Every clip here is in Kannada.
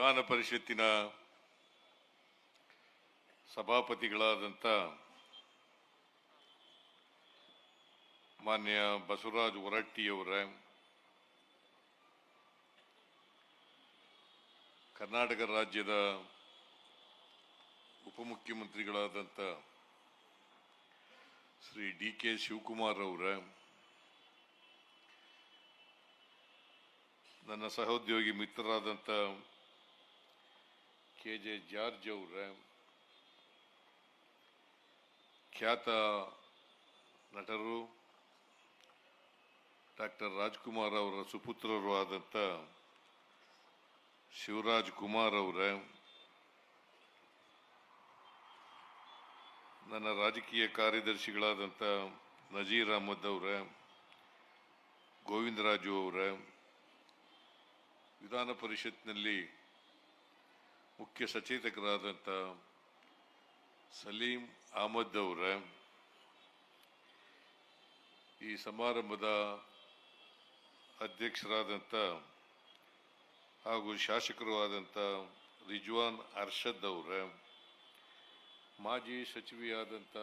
ವಿಧಾನ ಪರಿಷತ್ತಿನ ಸಭಾಪತಿಗಳಾದಂಥ ಮಾನ್ಯ ಬಸವರಾಜ ಹೊರಟ್ಟಿಯವರ ಕರ್ನಾಟಕ ರಾಜ್ಯದ ಉಪಮುಖ್ಯಮಂತ್ರಿಗಳಾದಂಥ ಶ್ರೀ ಡಿ ಕೆ ಶಿವಕುಮಾರ್ ಅವರ, ನನ್ನ ಸಹೋದ್ಯೋಗಿ ಮಿತ್ರರಾದಂಥ ಕೆ ಜೆ ಜಾರ್ಜ್ ಅವರ ಖ್ಯಾತ ನಟರು ಡಾಕ್ಟರ್ ರಾಜ್ಕುಮಾರ್ ಅವರ ಸುಪುತ್ರರು ಆದಂಥ ಶಿವರಾಜ್ ಕುಮಾರ್ ಅವರ ನನ್ನ ರಾಜಕೀಯ ಕಾರ್ಯದರ್ಶಿಗಳಾದಂಥ ನಜೀರ್ ಅಹಮದ್ ಅವರ ಗೋವಿಂದರಾಜು ಅವರ ವಿಧಾನ ಪರಿಷತ್ನಲ್ಲಿ ಮುಖ್ಯ ಸಚೇತಕರಾದಂಥ ಸಲೀಂ ಅಹಮದ್ ಅವರ, ಈ ಸಮಾರಂಭದ ಅಧ್ಯಕ್ಷರಾದಂಥ ಹಾಗೂ ಶಾಸಕರು ಆದಂಥ ರಿಜ್ವಾನ್ ಅರ್ಷದ್ ಅವರ, ಮಾಜಿ ಸಚಿವೆಯಾದಂಥ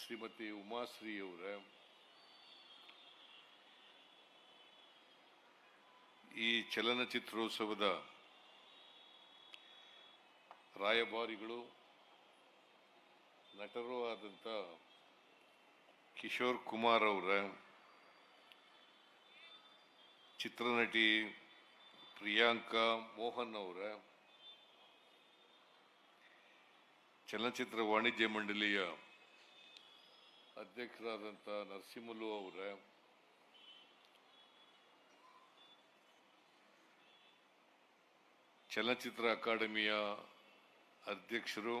ಶ್ರೀಮತಿ ಉಮಾಶ್ರೀ ಅವರ, ಈ ಚಲನಚಿತ್ರೋತ್ಸವದ ರಾಯಭಾರಿಗಳು, ನಟರು ಆದಂಥ ಕಿಶೋರ್ ಕುಮಾರ್ ಅವರ, ಚಿತ್ರನಟಿ ಪ್ರಿಯಾಂಕಾ ಮೋಹನ್ ಅವರ, ಚಲನಚಿತ್ರ ವಾಣಿಜ್ಯ ಮಂಡಳಿಯ ಅಧ್ಯಕ್ಷರಾದಂಥ ನರಸಿಂಹಲು ಅವರ, ಚಲನಚಿತ್ರ ಅಕಾಡೆಮಿಯ ಅಧ್ಯಕ್ಷರು,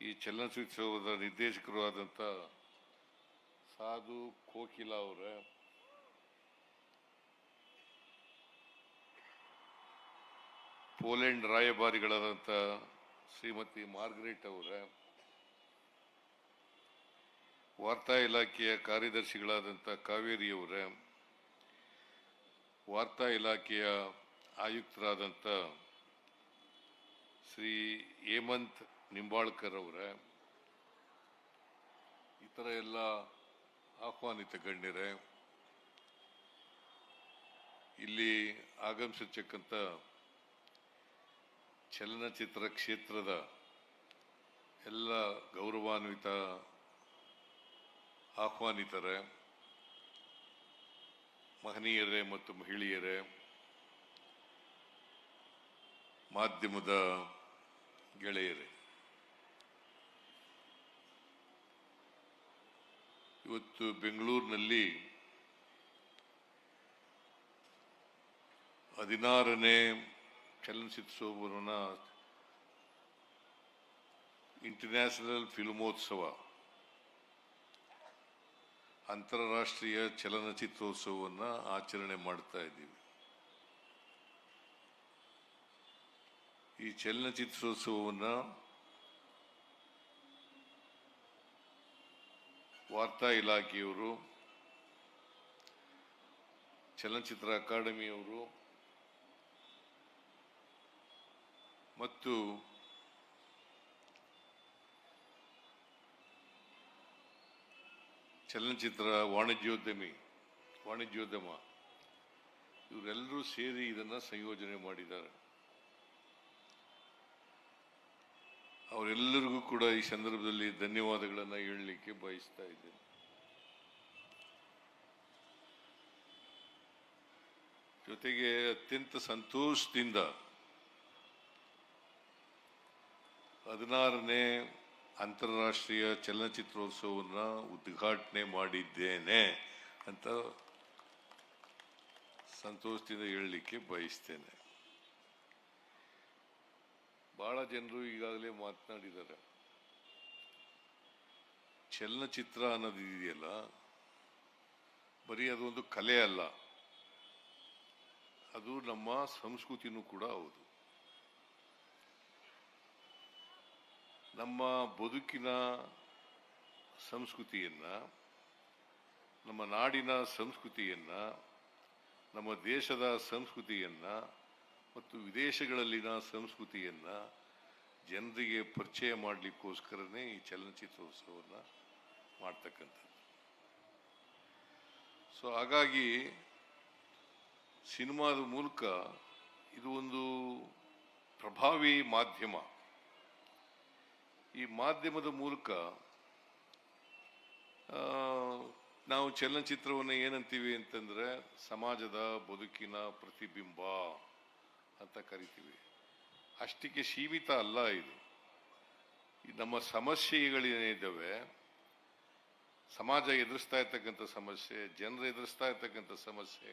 ಈ ಚಲನಚಿತ್ರೋತ್ಸವದ ನಿರ್ದೇಶಕರು ಆದಂಥ ಸಾಧು ಕೋಕಿಲ ಅವರ, ಪೋಲೆಂಡ್ ರಾಯಭಾರಿಗಳಾದಂಥ ಶ್ರೀಮತಿ ಮಾರ್ಗರೇಟ್ ಅವರ, ವಾರ್ತಾ ಇಲಾಖೆಯ ಕಾರ್ಯದರ್ಶಿಗಳಾದಂಥ ಕಾವೇರಿಯವರ ವಾರ್ತಾ ಇಲಾಖೆಯ ಆಯುಕ್ತರಾದಂಥ ಶ್ರೀ ಹೇಮಂತ್ ನಿಂಬಾಳ್ಕರ್ ಅವರ ಇತರ ಎಲ್ಲ ಆಹ್ವಾನಿತ ಗಣ್ಯರೇ, ಇಲ್ಲಿ ಆಗಮಿಸಿರ್ತಕ್ಕಂಥ ಚಲನಚಿತ್ರ ಕ್ಷೇತ್ರದ ಎಲ್ಲ ಗೌರವಾನ್ವಿತ ಆಹ್ವಾನಿತರೇ, ಮಹನೀಯರೇ ಮತ್ತು ಮಹಿಳೆಯರೇ, ಮಾಧ್ಯಮದ ಗೆಳೆಯರೇ ಇವತ್ತು ಬೆಂಗಳೂರಿನಲ್ಲಿ ಹದಿನಾರನೇ ಚಲನಚಿತ್ರೋತ್ಸವನ ಇಂಟರ್ನ್ಯಾಷನಲ್ ಫಿಲ್ಮೋತ್ಸವ ಅಂತಾರಾಷ್ಟ್ರೀಯ ಚಲನಚಿತ್ರೋತ್ಸವವನ್ನು ಆಚರಣೆ ಮಾಡ್ತಾ ಇದ್ದೀವಿ. ಈ ಚಲನಚಿತ್ರೋತ್ಸವವನ್ನು ವಾರ್ತಾ ಇಲಾಖೆಯವರು, ಚಲನಚಿತ್ರ ಅಕಾಡೆಮಿಯವರು ಮತ್ತು ಚಲನಚಿತ್ರ ವಾಣಿಜ್ಯೋದ್ಯಮಿ, ವಾಣಿಜ್ಯೋದ್ಯಮ, ಇವರೆಲ್ಲರೂ ಸೇರಿ ಇದನ್ನು ಸಂಯೋಜನೆ ಮಾಡಿದ್ದಾರೆ. ಅವರೆಲ್ಲರಿಗೂ ಕೂಡ ಈ ಸಂದರ್ಭದಲ್ಲಿ ಧನ್ಯವಾದಗಳನ್ನು ಹೇಳಲಿಕ್ಕೆ ಬಯಸ್ತಾ ಇದ್ದೇನೆ. ಜೊತೆಗೆ ಅತ್ಯಂತ ಸಂತೋಷದಿಂದ ಹದಿನಾರನೇ ಅಂತಾರಾಷ್ಟ್ರೀಯ ಚಲನಚಿತ್ರೋತ್ಸವವನ್ನು ಉದ್ಘಾಟನೆ ಮಾಡಿದ್ದೇನೆ ಅಂತ ಸಂತೋಷದಿಂದ ಹೇಳಲಿಕ್ಕೆ ಬಯಸ್ತೇನೆ. ಬಹಳ ಜನರು ಈಗಾಗಲೇ ಮಾತನಾಡಿದ್ದಾರೆ. ಚಲನಚಿತ್ರ ಅನ್ನೋದು ಇದೆಯಲ್ಲ, ಬರೀ ಅದೊಂದು ಕಲೆ ಅಲ್ಲ, ಅದು ನಮ್ಮ ಸಂಸ್ಕೃತಿನೂ ಕೂಡ ಹೌದು. ನಮ್ಮ ಬದುಕಿನ ಸಂಸ್ಕೃತಿಯನ್ನ, ನಮ್ಮ ನಾಡಿನ ಸಂಸ್ಕೃತಿಯನ್ನ, ನಮ್ಮ ದೇಶದ ಸಂಸ್ಕೃತಿಯನ್ನ ಮತ್ತು ವಿದೇಶಗಳಲ್ಲಿನ ಸಂಸ್ಕೃತಿಯನ್ನ ಜನರಿಗೆ ಪರಿಚಯ ಮಾಡಲಿಕ್ಕೋಸ್ಕರನೇ ಈ ಚಲನಚಿತ್ರೋತ್ಸವವನ್ನು ಮಾಡ್ತಕ್ಕಂಥದ್ದು. ಸೊ ಹಾಗಾಗಿ ಸಿನಿಮಾದ ಮೂಲಕ ಇದು ಒಂದು ಪ್ರಭಾವಿ ಮಾಧ್ಯಮ. ಈ ಮಾಧ್ಯಮದ ಮೂಲಕ ನಾವು ಚಲನಚಿತ್ರವನ್ನು ಏನಂತೀವಿ ಅಂತಂದರೆ ಸಮಾಜದ ಬದುಕಿನ ಪ್ರತಿಬಿಂಬ. ಅಂತ ಕರಿತೀವಿ. ಅಷ್ಟಕ್ಕೆ ಸೀಮಿತ ಅಲ್ಲ ಇದು. ನಮ್ಮ ಸಮಸ್ಯೆಗಳೇನಿದ್ದಾವೆ ಸಮಾಜ ಎದುರಿಸ್ತಾ ಇರ್ತಕ್ಕಂಥ ಸಮಸ್ಯೆ, ಜನರು ಎದುರಿಸ್ತಾ ಇರ್ತಕ್ಕಂಥ ಸಮಸ್ಯೆ,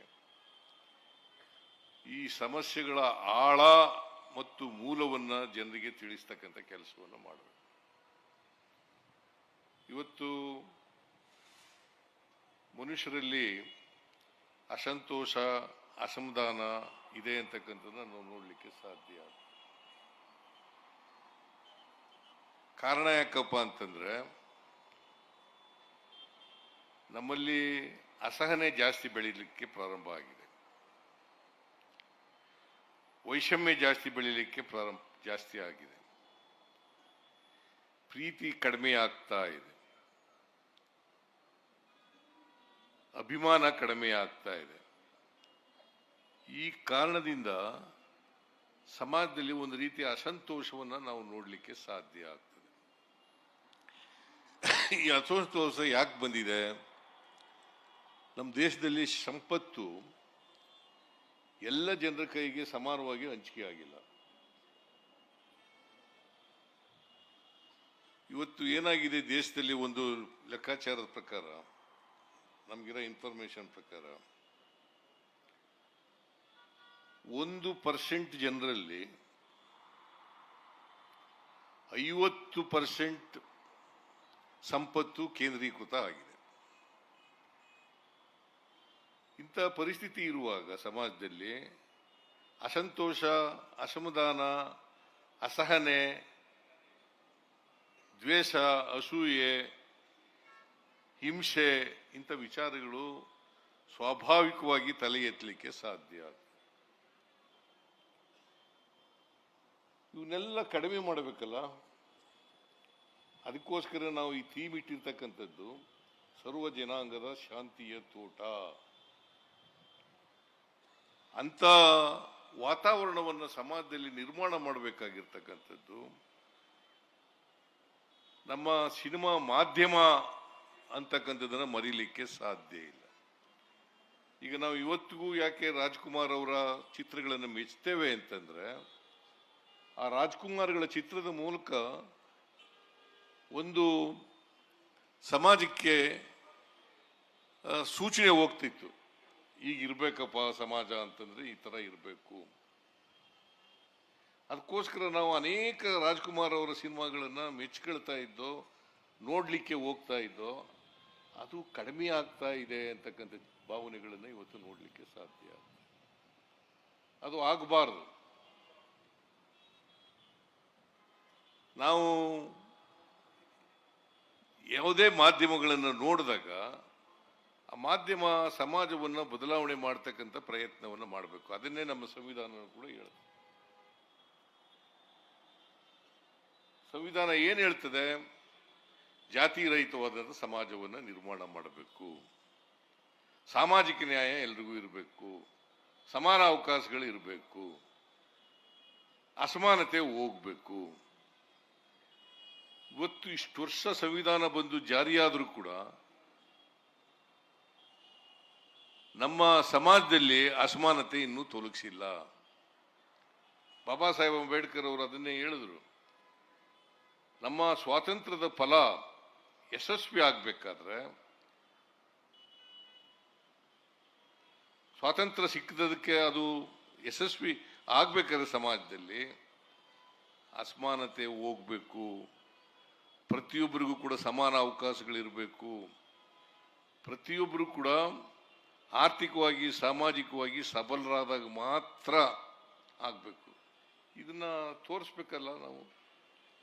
ಈ ಸಮಸ್ಯೆಗಳ ಆಳ ಮತ್ತು ಮೂಲವನ್ನ ಜನರಿಗೆ ತಿಳಿಸ್ತಕ್ಕಂಥ ಕೆಲಸವನ್ನು ಮಾಡಬೇಕು ಇವತ್ತು ಮನುಷ್ಯರಲ್ಲಿ ಅಸಂತೋಷ, ಅಸಮಾಧಾನ ಇದೆ ಅಂತಕ್ಕಂಥದ್ದನ್ನ ನಾವು ನೋಡ್ಲಿಕ್ಕೆ ಸಾಧ್ಯ ಕಾರಣ ಯಾಕಪ್ಪ ಅಂತಂದ್ರೆ, ನಮ್ಮಲ್ಲಿ ಅಸಹನೆ ಜಾಸ್ತಿ ಬೆಳೀಲಿಕ್ಕೆ ಪ್ರಾರಂಭ ಆಗಿದೆ. ವೈಷಮ್ಯ ಜಾಸ್ತಿ ಬೆಳೀಲಿಕ್ಕೆ ಪ್ರಾರಂಭ, ಜಾಸ್ತಿ ಆಗಿದೆ. ಪ್ರೀತಿ ಕಡಿಮೆ ಆಗ್ತಾ ಇದೆ. ಅಭಿಮಾನ ಕಡಿಮೆ ಆಗ್ತಾ ಇದೆ. ಈ ಕಾರಣದಿಂದ ಸಮಾಜದಲ್ಲಿ ಒಂದು ರೀತಿಯ ಅಸಂತೋಷವನ್ನು ನಾವು ನೋಡಲಿಕ್ಕೆ ಸಾಧ್ಯ ಆಗ್ತದೆ. ಈ ಅಸಂತೋಷ ಯಾಕೆ ಬಂದಿದೆ? ನಮ್ಮ ದೇಶದಲ್ಲಿ ಸಂಪತ್ತು ಎಲ್ಲ ಜನರ ಕೈಗೆ ಸಮಾನವಾಗಿ ಹಂಚಿಕೆ ಆಗಿಲ್ಲ. ಇವತ್ತು ಏನಾಗಿದೆ ದೇಶದಲ್ಲಿ ಒಂದು ಲೆಕ್ಕಾಚಾರದ ಪ್ರಕಾರ? ನಮಗಿರೋ ಇನ್ಫಾರ್ಮೇಶನ್ ಪ್ರಕಾರ. ಒಂದು ಪರ್ಸೆಂಟ್ ಜನರಲ್ಲಿ ಐವತ್ತು ಪರ್ಸೆಂಟ್ ಸಂಪತ್ತು ಕೇಂದ್ರೀಕೃತ ಆಗಿದೆ. ಇಂಥ ಪರಿಸ್ಥಿತಿ ಇರುವಾಗ ಸಮಾಜದಲ್ಲಿ ಅಸಂತೋಷ, ಅಸಮಾಧಾನ, ಅಸಹನೆ, ದ್ವೇಷ, ಅಸೂಯೆ, ಹಿಂಸೆ ಇಂಥ ವಿಚಾರಗಳು ಸ್ವಾಭಾವಿಕವಾಗಿ ತಲೆ ಎತ್ತಲಿಕ್ಕೆ ಸಾಧ್ಯ ಇವನ್ನೆಲ್ಲ ಕಡಿಮೆ ಮಾಡಬೇಕಲ್ಲ? ಅದಕ್ಕೋಸ್ಕರ ನಾವು ಈ ಥೀಮ್ ಇಟ್ಟಿರ್ತಕ್ಕಂಥದ್ದು, ಸರ್ವ ಜನಾಂಗದ ಶಾಂತಿಯ ತೋಟ. ಅಂತ ವಾತಾವರಣವನ್ನು ಸಮಾಜದಲ್ಲಿ ನಿರ್ಮಾಣ ಮಾಡಬೇಕಾಗಿರ್ತಕ್ಕಂಥದ್ದು. ನಮ್ಮ ಸಿನಿಮಾ ಮಾಧ್ಯಮ ಅಂತಕ್ಕಂಥದ್ದನ್ನು ಮರೀಲಿಕ್ಕೆ ಸಾಧ್ಯ ಇಲ್ಲ. ಈಗ ನಾವು ಇವತ್ತಿಗೂ ಯಾಕೆ ರಾಜ್ಕುಮಾರ್ ಅವರ ಚಿತ್ರಗಳನ್ನು ಮೆಚ್ತೇವೆ ಅಂತಂದ್ರೆ ಆ ರಾಜ್ಕುಮಾರ್ಗಳ ಚಿತ್ರದ ಮೂಲಕ ಒಂದು ಸಮಾಜಕ್ಕೆ ಸೂಚನೆ ಹೋಗ್ತಿತ್ತು. ಈಗ ಇರಬೇಕಪ್ಪ ಸಮಾಜ ಅಂತಂದ್ರೆ ಈ ತರ ಇರಬೇಕು. ಅದಕ್ಕೋಸ್ಕರ ನಾವು ಅನೇಕ ರಾಜ್ಕುಮಾರ್ ಅವರ ಸಿನಿಮಾಗಳನ್ನ ಮೆಚ್ಕೊಳ್ತಾ ಇದ್ದೋ, ನೋಡ್ಲಿಕ್ಕೆ ಹೋಗ್ತಾ ಇದ್ದೋ, ಅದು ಕಡಿಮೆ ಆಗ್ತಾ ಇದೆ ಅಂತಕ್ಕಂಥ ಭಾವನೆಗಳನ್ನ ಇವತ್ತು ನೋಡ್ಲಿಕ್ಕೆ ಸಾಧ್ಯ. ಅದು ಆಗಬಾರ್ದು. ನಾವು ಯಾವುದೇ ಮಾಧ್ಯಮಗಳನ್ನು ನೋಡಿದಾಗ ಆ ಮಾಧ್ಯಮ ಸಮಾಜವನ್ನು ಬದಲಾವಣೆ ಮಾಡ್ತಕ್ಕಂಥ ಪ್ರಯತ್ನವನ್ನು ಮಾಡಬೇಕು. ಅದನ್ನೇ ನಮ್ಮ ಸಂವಿಧಾನ ಕೂಡ ಹೇಳುತ್ತೆ ಸಂವಿಧಾನ ಏನು ಹೇಳ್ತದೆ? ಜಾತಿ ರಹಿತವಾದಂಥ ಸಮಾಜವನ್ನು ನಿರ್ಮಾಣ ಮಾಡಬೇಕು. ಸಾಮಾಜಿಕ ನ್ಯಾಯ ಎಲ್ರಿಗೂ ಇರಬೇಕು. ಸಮಾನ ಅವಕಾಶಗಳು ಇರಬೇಕು. ಅಸಮಾನತೆ ಹೋಗ್ಬೇಕು. ಇವತ್ತು ಇಷ್ಟು ವರ್ಷ ಸಂವಿಧಾನ ಬಂದು ಜಾರಿಯಾದರೂ ಕೂಡ ನಮ್ಮ ಸಮಾಜದಲ್ಲಿ ಅಸಮಾನತೆ ಇನ್ನೂ ತೊಲಗಿಸಿಲ್ಲ. ಬಾಬಾ ಸಾಹೇಬ್ ಅಂಬೇಡ್ಕರ್ ಅವರು ಅದನ್ನೇ ಹೇಳಿದ್ರು. ನಮ್ಮ ಸ್ವಾತಂತ್ರ್ಯದ ಫಲ ಯಶಸ್ವಿ ಆಗ್ಬೇಕಾದ್ರೆ ಸ್ವಾತಂತ್ರ್ಯ ಸಿಕ್ಕದಕ್ಕೆ ಅದು ಯಶಸ್ವಿ ಆಗ್ಬೇಕಾದ್ರೆ ಸಮಾಜದಲ್ಲಿ ಅಸಮಾನತೆ ಹೋಗ್ಬೇಕು. ಪ್ರತಿಯೊಬ್ಬರಿಗೂ ಕೂಡ ಸಮಾನ ಅವಕಾಶಗಳಿರಬೇಕು. ಪ್ರತಿಯೊಬ್ಬರು ಕೂಡ ಆರ್ಥಿಕವಾಗಿ, ಸಾಮಾಜಿಕವಾಗಿ ಸಬಲರಾದಾಗ ಮಾತ್ರ ಆಗಬೇಕು. ಇದನ್ನು ತೋರಿಸ್ಬೇಕಲ್ಲ ನಾವು?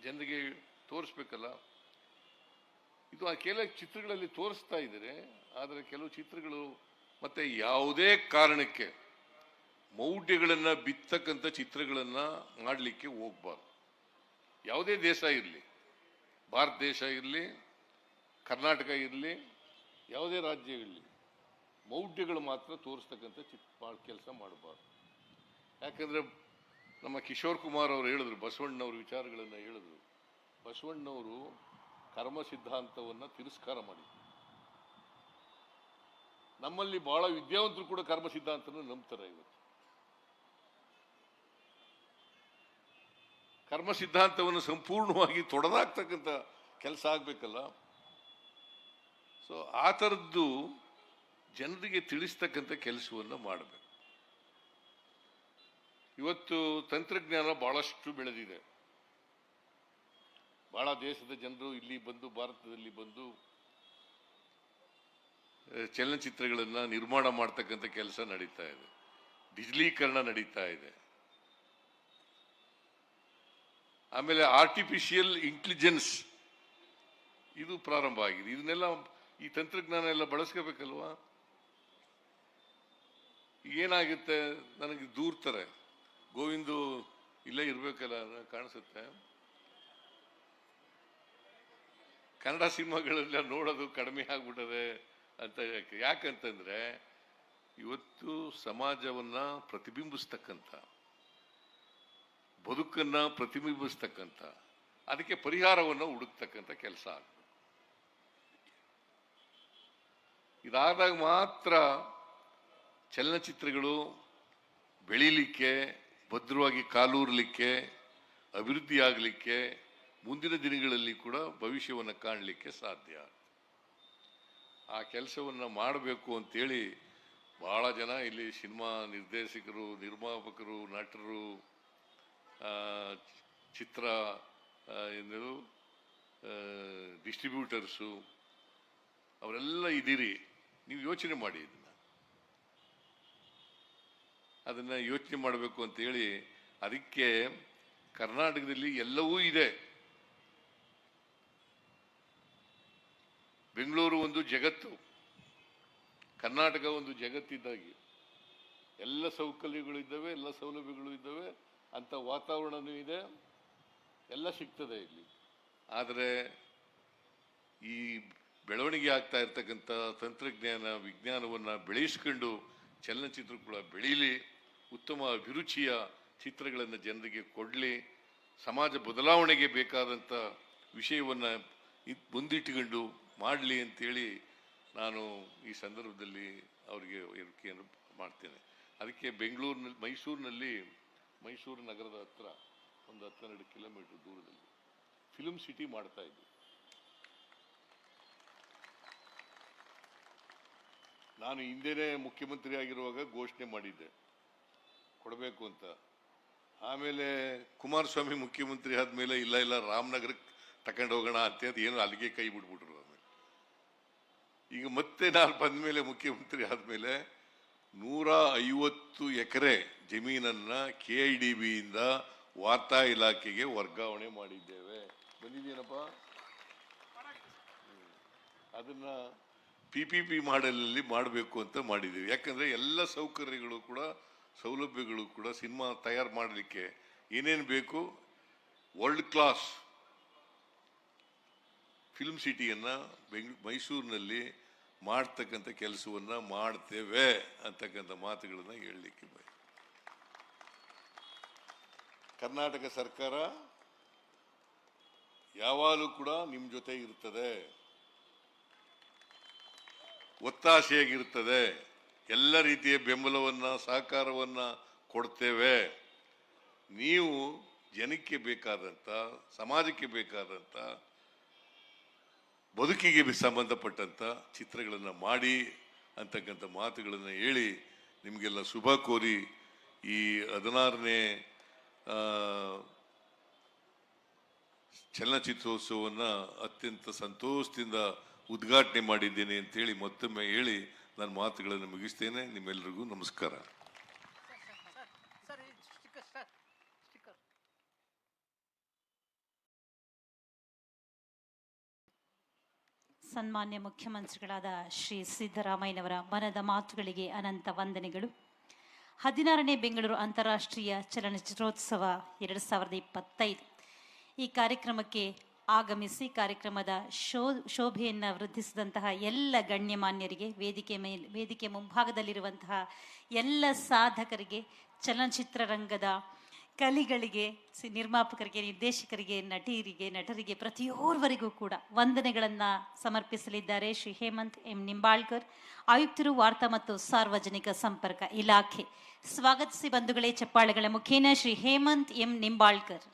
ಜನರಿಗೆ ತೋರಿಸ್ಬೇಕಲ್ಲ? ಇದು ಆ ಕೆಲವು ಚಿತ್ರಗಳಲ್ಲಿ ತೋರಿಸ್ತಾ ಇದ್ದಾರೆ. ಆದರೆ ಕೆಲವು ಚಿತ್ರಗಳು ಮತ್ತೆ ಯಾವುದೇ ಕಾರಣಕ್ಕೆ ಮೌಢ್ಯಗಳನ್ನು ಬಿತ್ತಕ್ಕಂಥ ಚಿತ್ರಗಳನ್ನು ಮಾಡಲಿಕ್ಕೆ ಹೋಗ್ಬಾರ್ದು. ಯಾವುದೇ ದೇಶ ಇರಲಿ. ಭಾರತ ದೇಶ ಇರಲಿ, ಕರ್ನಾಟಕ ಇರಲಿ, ಯಾವುದೇ ರಾಜ್ಯ ಇರಲಿ, ಮೌಢ್ಯಗಳು ಮಾತ್ರ ತೋರಿಸ್ತಕ್ಕಂಥ ಚಿತ್ ಕೆಲಸ ಮಾಡಬಾರ್ದು. ಯಾಕಂದರೆ ನಮ್ಮ ಕಿಶೋರ್ ಕುಮಾರ್ ಅವರು ಹೇಳಿದ್ರು, ಬಸವಣ್ಣವ್ರ ವಿಚಾರಗಳನ್ನು ಹೇಳಿದ್ರು. ಬಸವಣ್ಣವರು ಕರ್ಮ ಸಿದ್ಧಾಂತವನ್ನು ತಿರಸ್ಕಾರ ಮಾಡಿದ್ರು. ನಮ್ಮಲ್ಲಿ ಬಹಳ ವಿದ್ಯಾವಂತರು ಕೂಡ ಕರ್ಮ ಸಿದ್ಧಾಂತನ ನಂಬ್ತಾರೆ ಇವತ್ತು. ಕರ್ಮ ಸಿದ್ಧಾಂತವನ್ನು ಸಂಪೂರ್ಣವಾಗಿ ತೊಡೆದಾಗ್ತಕ್ಕಂಥ ಕೆಲಸ ಆಗಬೇಕಲ್ಲ? ಸೊ ಆ ಥರದ್ದು ಜನರಿಗೆ ತಿಳಿಸ್ತಕ್ಕಂಥ ಕೆಲಸವನ್ನು ಮಾಡಬೇಕು. ಇವತ್ತು ತಂತ್ರಜ್ಞಾನ ಭಾಳಷ್ಟು ಬೆಳೆದಿದೆ. ಭಾಳ ದೇಶದ ಜನರು ಇಲ್ಲಿ ಬಂದು, ಭಾರತದಲ್ಲಿ ಬಂದು ಚಲನಚಿತ್ರಗಳನ್ನು ನಿರ್ಮಾಣ ಮಾಡ್ತಕ್ಕಂಥ ಕೆಲಸ ನಡೀತಾ ಇದೆ. ಡಿಜಿಟಲೀಕರಣ ನಡೀತಾ ಇದೆ. ಆಮೇಲೆ ಆರ್ಟಿಫಿಷಿಯಲ್ ಇಂಟೆಲಿಜೆನ್ಸ್ ಇದು ಪ್ರಾರಂಭ ಆಗಿದೆ. ಇದನ್ನೆಲ್ಲ ಈ ತಂತ್ರಜ್ಞಾನ ಎಲ್ಲ ಬಳಸ್ಕೋಬೇಕಲ್ವಾ? ಏನಾಗುತ್ತೆ ನನಗೆ ದೂರ್ತಾರೆ ಗೋವಿಂದು ಇಲ್ಲೇ ಇರಬೇಕಲ್ಲ ಕಾಣಿಸುತ್ತೆ. ಕನ್ನಡ ಸಿನಿಮಾಗಳೆಲ್ಲ ನೋಡೋದು ಕಡಿಮೆ ಆಗ್ಬಿಟ್ಟದೆ ಅಂತ ಯಾಕೆ? ಯಾಕಂತಂದರೆ ಇವತ್ತು ಸಮಾಜವನ್ನ ಪ್ರತಿಬಿಂಬಿಸ್ತಕ್ಕಂಥ ಬದುಕನ್ನ ಪ್ರತಿಬಿಂಬಿಸ್ತಕ್ಕಂಥ, ಅದಕ್ಕೆ ಪರಿಹಾರವನ್ನು ಹುಡುಕ್ತಕ್ಕಂಥ ಕೆಲಸ ಆಗ್ತದೆ ಇದಾದಾಗ ಮಾತ್ರ ಚಲನಚಿತ್ರಗಳು ಬೆಳೀಲಿಕ್ಕೆ, ಭದ್ರವಾಗಿ ಕಾಲೂರಲಿಕ್ಕೆ ಅಭಿವೃದ್ಧಿ ಆಗಲಿಕ್ಕೆ ಮುಂದಿನ ದಿನಗಳಲ್ಲಿ ಕೂಡ ಭವಿಷ್ಯವನ್ನು ಕಾಣಲಿಕ್ಕೆ ಸಾಧ್ಯ ಆ ಕೆಲಸವನ್ನು ಮಾಡಬೇಕು ಅಂತೇಳಿ ಭಾಳ ಜನ ಇಲ್ಲಿ ಸಿನಿಮಾ ನಿರ್ದೇಶಕರು, ನಿರ್ಮಾಪಕರು, ನಟರು ಚಿತ್ರ ಏನು ಡಿಸ್ಟ್ರಿಬ್ಯೂಟರ್ಸು ಅವರೆಲ್ಲ ಇದ್ದೀರಿ, ನೀವು ಯೋಚನೆ ಮಾಡಿ ಇದನ್ನ. ಅದನ್ನ ಯೋಚನೆ ಮಾಡಬೇಕು ಅಂತ ಹೇಳಿ, ಅದಕ್ಕೆ ಕರ್ನಾಟಕದಲ್ಲಿ ಎಲ್ಲವೂ ಇದೆ. ಬೆಂಗಳೂರು ಒಂದು ಜಗತ್ತು, ಕರ್ನಾಟಕ ಒಂದು ಜಗತ್ತಿದ್ದಾಗಿ. ಎಲ್ಲ ಸೌಕರ್ಯಗಳು ಇದ್ದಾವೆ, ಎಲ್ಲ ಸೌಲಭ್ಯಗಳು ಇದ್ದಾವೆ. ಅಂತ ವಾತಾವರಣವೂ ಇದೆ. ಎಲ್ಲ ಸಿಗ್ತದೆ ಇಲ್ಲಿ. ಆದರೆ ಈ ಬೆಳವಣಿಗೆ ಆಗ್ತಾ ಇರ್ತಕ್ಕಂಥ ತಂತ್ರಜ್ಞಾನ, ವಿಜ್ಞಾನವನ್ನು ಬೆಳೆಸ್ಕೊಂಡು ಚಲನಚಿತ್ರ ಕೂಡ ಬೆಳೀಲಿ, ಉತ್ತಮ ಅಭಿರುಚಿಯ ಚಿತ್ರಗಳನ್ನು ಜನರಿಗೆ ಕೊಡಲಿ, ಸಮಾಜ ಬದಲಾವಣೆಗೆ ಬೇಕಾದಂಥ ವಿಷಯವನ್ನು ಮುಂದಿಟ್ಟುಕೊಂಡು ಮಾಡಲಿ ಅಂತೇಳಿ ನಾನು ಈ ಸಂದರ್ಭದಲ್ಲಿ ಅವರಿಗೆ ಹೇಳಿಕೆಯನ್ನು ಮಾಡ್ತೇನೆ. ಅದಕ್ಕೆ ಬೆಂಗಳೂರಿನಲ್ಲಿ, ಮೈಸೂರಿನಲ್ಲಿ ಮೈಸೂರು ನಗರದ ಹತ್ರ ಒಂದು ಹತ್ತೆರಡು ಕಿಲೋಮೀಟರ್ ದೂರದಲ್ಲಿ ಫಿಲ್ಮ್ ಸಿಟಿ ಮಾಡ್ತಾ ಇದ್ವಿ ನಾನು ಹಿಂದೆನೇ ಮುಖ್ಯಮಂತ್ರಿ ಆಗಿರುವಾಗ ಘೋಷಣೆ ಮಾಡಿದ್ದೆ. ಕೊಡಬೇಕು ಅಂತ. ಆಮೇಲೆ ಕುಮಾರಸ್ವಾಮಿ ಮುಖ್ಯಮಂತ್ರಿ ಆದ್ಮೇಲೆ ಇಲ್ಲ ಇಲ್ಲ ರಾಮನಗರಕ್ಕೆ ತಕೊಂಡು ಹೋಗೋಣ ಅಂತ ಏನು ಅಲ್ಲಿಗೆ ಕೈ ಬಿಟ್ಬಿಟ್ರು ಆಮೇಲೆ. ಈಗ ಮತ್ತೆ ನಾನು ಬಂದ ಮೇಲೆ ಮುಖ್ಯಮಂತ್ರಿ ಆದ್ಮೇಲೆ ನೂರ ಐವತ್ತು ಎಕರೆ ಜಮೀನನ್ನ ಕೆ ಐ ಡಿ ಬಿಯಿಂದ ವಾರ್ತಾ ಇಲಾಖೆಗೆ ವರ್ಗಾವಣೆ ಮಾಡಿದ್ದೇವೆ. ಬಂದಿದ್ದೀನಪ್ಪ. ಅದನ್ನ ಪಿ ಪಿ ಪಿ ಮಾಡೆಲಲ್ಲಿ ಮಾಡಬೇಕು ಅಂತ ಮಾಡಿದ್ದೀವಿ. ಯಾಕಂದ್ರೆ ಎಲ್ಲ ಸೌಕರ್ಯಗಳು ಕೂಡ, ಸೌಲಭ್ಯಗಳು ಕೂಡ ಸಿನಿಮಾ ತಯಾರು ಮಾಡಲಿಕ್ಕೆ ಏನೇನು ಬೇಕು? ವರ್ಲ್ಡ್ ಕ್ಲಾಸ್ ಫಿಲ್ಮ್ ಸಿಟಿಯನ್ನು ಬೆಂಗ್ ಮೈಸೂರಿನಲ್ಲಿ ಮಾಡ್ತಕ್ಕಂಥ ಕೆಲಸವನ್ನ ಮಾಡ್ತೇವೆ ಅಂತಕ್ಕಂಥ ಮಾತುಗಳನ್ನ ಹೇಳಲಿಕ್ಕೆ ಬಯ. ಕರ್ನಾಟಕ ಸರ್ಕಾರ ಯಾವಾಗಲೂ ಕೂಡ ನಿಮ್ಮ ಜೊತೆ ಇರ್ತದೆ. ಒತ್ತಾಸೆಯಾಗಿರ್ತದೆ ಎಲ್ಲ ರೀತಿಯ ಬೆಂಬಲವನ್ನ, ಸಹಕಾರವನ್ನ ಕೊಡ್ತೇವೆ. ನೀವು ಜನಕ್ಕೆ ಬೇಕಾದಂತ, ಸಮಾಜಕ್ಕೆ ಬೇಕಾದಂತ ಬದುಕಿಗೆ ಸಂಬಂಧಪಟ್ಟಂಥ ಚಿತ್ರಗಳನ್ನು ಮಾಡಿ ಅಂತಕ್ಕಂಥ ಮಾತುಗಳನ್ನು ಹೇಳಿ ನಿಮಗೆಲ್ಲ ಶುಭ ಕೋರಿ ಈ ಹದಿನಾರನೇ ಚಲನಚಿತ್ರೋತ್ಸವವನ್ನು ಅತ್ಯಂತ ಸಂತೋಷದಿಂದ ಉದ್ಘಾಟನೆ ಮಾಡಿದ್ದೇನೆ ಅಂತೇಳಿ ಮತ್ತೊಮ್ಮೆ ಹೇಳಿ ನನ್ನ ಮಾತುಗಳನ್ನು ಮುಗಿಸ್ತೇನೆ. ನಿಮ್ಮೆಲ್ಲರಿಗೂ ನಮಸ್ಕಾರ ಸರ್ ಸ್ಟಿಕ್ಕರ್ ಸರ್ ಸ್ಟಿಕ್ಕರ್ ಸನ್ಮಾನ್ಯ ಮುಖ್ಯಮಂತ್ರಿಗಳಾದ ಶ್ರೀ ಸಿದ್ದರಾಮಯ್ಯನವರ ಮನದ ಮಾತುಗಳಿಗೆ ಅನಂತ ವಂದನೆಗಳು. ಹದಿನಾರನೇ ಬೆಂಗಳೂರು ಅಂತಾರಾಷ್ಟ್ರೀಯ ಚಲನಚಿತ್ರೋತ್ಸವ ಎರಡು ಸಾವಿರದ ಇಪ್ಪತ್ತೈದು. ಈ ಕಾರ್ಯಕ್ರಮಕ್ಕೆ ಆಗಮಿಸಿ ಕಾರ್ಯಕ್ರಮದ ಶೋ, ಶೋಭೆಯನ್ನು ವೃದ್ಧಿಸಿದಂತಹ ಎಲ್ಲ ಗಣ್ಯಮಾನ್ಯರಿಗೆ ವೇದಿಕೆ ಮೇಲೆ, ವೇದಿಕೆ ಮುಂಭಾಗದಲ್ಲಿರುವಂತಹ ಎಲ್ಲ ಸಾಧಕರಿಗೆ ಚಲನಚಿತ್ರರಂಗದ ಕಲಿಗಳಿಗೆ ನಿರ್ಮಾಪಕರಿಗೆ, ನಿರ್ದೇಶಕರಿಗೆ, ನಟಿಯರಿಗೆ, ನಟರಿಗೆ ಪ್ರತಿಯೋರ್ವರಿಗೂ ಕೂಡ ವಂದನೆಗಳನ್ನು ಸಮರ್ಪಿಸಲಿದ್ದಾರೆ ಶ್ರೀ ಹೇಮಂತ್ ಎಂ ನಿಂಬಾಳ್ಕರ್, ಆಯುಕ್ತರು ವಾರ್ತಾ ಮತ್ತು ಸಾರ್ವಜನಿಕ ಸಂಪರ್ಕ ಇಲಾಖೆ. ಸ್ವಾಗತಿಸಿ ಬಂಧುಗಳೇ, ಚಪ್ಪಾಳೆಗಳ ಮುಖೇನ ಶ್ರೀ ಹೇಮಂತ್ ಎಂ ನಿಂಬಾಳ್ಕರ್.